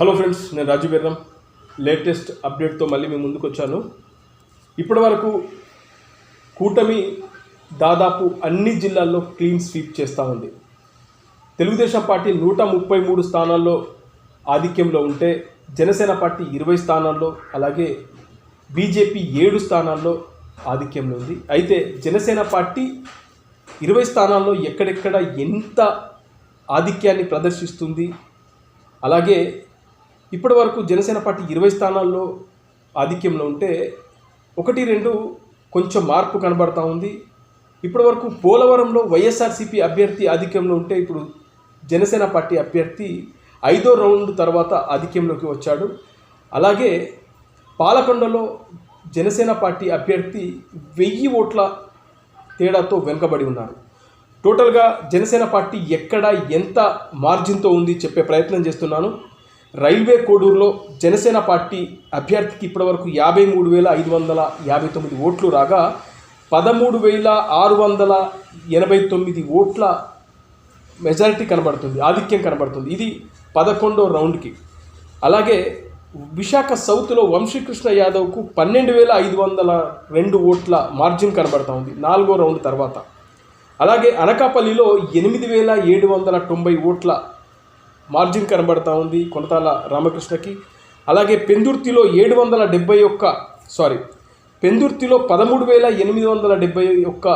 Hello friends నేను రాజు బెర్రం. Latest అప్డేట్తో మళ్ళీ మేము ముందుకు వచ్చాను. ఇప్పటి వరకు కూటమి దాదాపు అన్ని జిల్లాల్లో క్లీన్ స్వీప్ చేస్తూ ఉంది. తెలుగుదేశం పార్టీ నూట ముప్పై మూడు స్థానాల్లో ఆధిక్యంలో ఉంటే జనసేన పార్టీ ఇరవై స్థానాల్లో అలాగే బీజేపీ ఏడు స్థానాల్లో ఆధిక్యంలో ఉంది. అయితే జనసేన పార్టీ ఇరవై స్థానాల్లో ఎక్కడెక్కడ ఎంత ఆధిక్యాన్ని ప్రదర్శిస్తుంది అలాగే ఇప్పటి వరకు జనసేన పార్టీ ఇరవై స్థానాల్లో ఆధిక్యంలో ఉంటే ఒకటి రెండు కొంచెం మార్పు కనబడతా ఉంది. ఇప్పటి వరకు పోలవరంలో వైఎస్ఆర్సీపీ అభ్యర్థి ఆధిక్యంలో ఉంటే ఇప్పుడు జనసేన పార్టీ అభ్యర్థి ఐదో రౌండ్ తర్వాత ఆధిక్యంలోకి వచ్చాడు. అలాగే పాలకొండలో జనసేన పార్టీ అభ్యర్థి వెయ్యి ఓట్ల తేడాతో వెనుకబడి ఉన్నారు. టోటల్గా జనసేన పార్టీ ఎక్కడ ఎంత మార్జిన్తో ఉంది చెప్పే ప్రయత్నం చేస్తున్నాను. రైల్వే కోడూరులో జనసేన పార్టీ అభ్యర్థికి ఇప్పటివరకు యాభై మూడు వేల ఐదు వందల యాభై తొమ్మిది ఓట్లు రాగా పదమూడు వేల ఆరు వందల ఎనభై తొమ్మిది ఓట్ల మెజారిటీ కనబడుతుంది ఆధిక్యం కనబడుతుంది. ఇది పదకొండో రౌండ్కి. అలాగే విశాఖ సౌత్లో వంశీకృష్ణ యాదవ్కు పన్నెండు వేల ఐదు వందల రెండు ఓట్ల మార్జిన్ కనబడతా ఉంది నాలుగో రౌండ్ తర్వాత. అలాగే అనకాపల్లిలో ఎనిమిది వేల ఏడు వందల తొంభై ఓట్ల మార్జిన్ కనబడతా ఉంది కొనతాల రామకృష్ణకి. అలాగే పెందుర్తిలో ఏడు వందల డెబ్బై ఒక్క సారీ పెందుర్తిలో పదమూడు వేల ఎనిమిది వందల డెబ్బై ఒక్క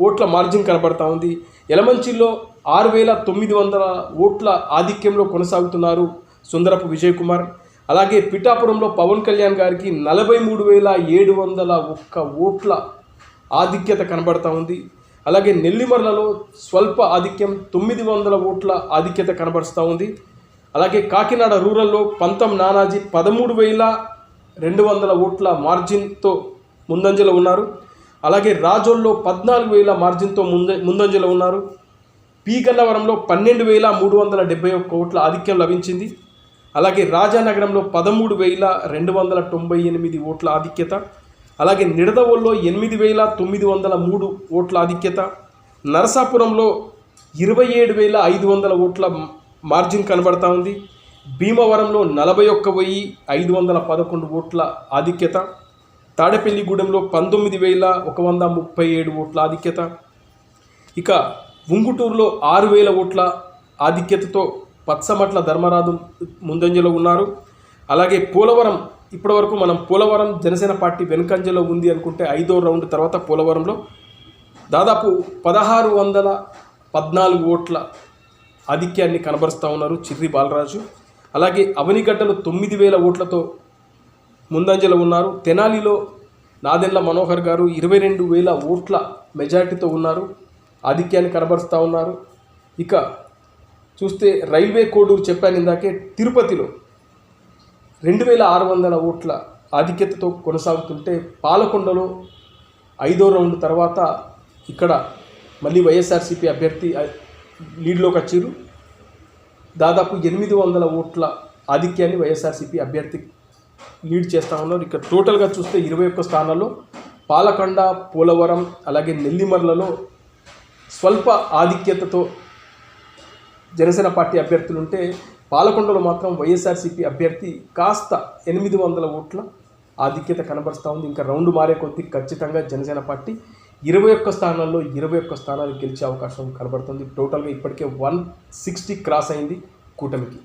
ఓట్ల మార్జిన్ కనబడతా ఉంది. ఎలమంచిలో ఆరు వేల తొమ్మిది వందల ఓట్ల ఆధిక్యంలో కొనసాగుతున్నారు సుందరపు విజయ్ కుమార్ అలాగే పిఠాపురంలో పవన్ కళ్యాణ్ గారికి నలభై మూడు వేల ఏడు వందల ఒక్క ఓట్ల ఆధిక్యత కనబడతా ఉంది. అలాగే నెల్లిమర్లలో స్వల్ప ఆధిక్యం తొమ్మిది వందల ఓట్ల ఆధిక్యత కనబరుస్తూ ఉంది. అలాగే కాకినాడ రూరల్లో పంతం నానాజీ పదమూడు వేల రెండు వందల ఓట్ల మార్జిన్తో ముందంజలో ఉన్నారు. అలాగే రాజోల్లో పద్నాలుగు వేల మార్జిన్తో ముంద ముందంజలో ఉన్నారు. పి గన్నవరంలో పన్నెండు వేల మూడు వందల డెబ్బై ఒక్క ఓట్ల ఆధిక్యం లభించింది. అలాగే రాజానగరంలో పదమూడు వేల రెండు వందల తొంభై ఎనిమిది ఓట్ల ఆధిక్యత. అలాగే నిడదవోల్లో ఎనిమిది వేల తొమ్మిది వందల మూడు ఓట్ల ఆధిక్యత నరసాపురంలో ఇరవై ఏడు వేల ఐదు వందల ఓట్ల మార్జిన్ కనబడతా ఉంది. భీమవరంలో నలభై ఒక్క వెయ్యి ఐదు వందల పదకొండు ఓట్ల ఆధిక్యత తాడేపల్లిగూడెంలో పంతొమ్మిది వేల ఒక వంద ముప్పై ఏడు ఓట్ల ఆధిక్యత. ఇక ఉంగుటూరులో ఆరు వేల ఓట్ల ఆధిక్యతతో పచ్చమట్ల ధర్మరాజు ముందంజలో ఉన్నారు. అలాగే పోలవరం ఇప్పటివరకు మనం పోలవరం జనసేన పార్టీ వెనుకంజలో ఉంది అనుకుంటే ఐదో రౌండ్ తర్వాత పోలవరంలో దాదాపు పదహారు వందల పద్నాలుగు ఓట్ల ఆధిక్యాన్ని కనబరుస్తూ ఉన్నారు చిర్రి బాలరాజు. అలాగే అవనిగడ్డలు తొమ్మిది వేల ఓట్లతో ముందంజలో ఉన్నారు. తెనాలిలో నాదెల్ల మనోహర్ గారు ఇరవై రెండు వేల ఓట్ల మెజార్టీతో ఉన్నారు. ఆధిక్యాన్ని కనబరుస్తూ ఉన్నారు. ఇక చూస్తే రైల్వే కోడూరు చెప్పాను ఇందాకే తిరుపతిలో రెండు వేల ఆరు వందల ఓట్ల ఆధిక్యతతో కొనసాగుతుంటే పాలకొండలో ఐదో రౌండ్ తర్వాత ఇక్కడ మళ్ళీ వైఎస్ఆర్సీపీ అభ్యర్థి లీడ్లోకి వచ్చారు. దాదాపు ఎనిమిది వందల ఓట్ల ఆధిక్యాన్ని వైఎస్ఆర్సీపీ అభ్యర్థి లీడ్ చేస్తూ ఉన్నారు. ఇక్కడ టోటల్గా చూస్తే ఇరవై ఒక్క స్థానాల్లో పాలకొండ పోలవరం అలాగే నెల్లిమర్లలో స్వల్ప ఆధిక్యతతో జనసేన పార్టీ అభ్యర్థులుంటే పాలకొండలో మాత్రం వైఎస్ఆర్సీపీ అభ్యర్థి కాస్త ఎనిమిది వందల ఓట్ల ఆధిక్యత కనబరుస్తూ ఉంది. ఇంకా రౌండ్ మారే కొద్దీ ఖచ్చితంగా జనసేన పార్టీ ఇరవై ఒక్క స్థానాల్లో ఇరవై ఒక్క స్థానాలు గెలిచే అవకాశం కనబడుతుంది. టోటల్గా ఇప్పటికే వన్ సిక్స్టీ క్రాస్ అయింది కూటమికి.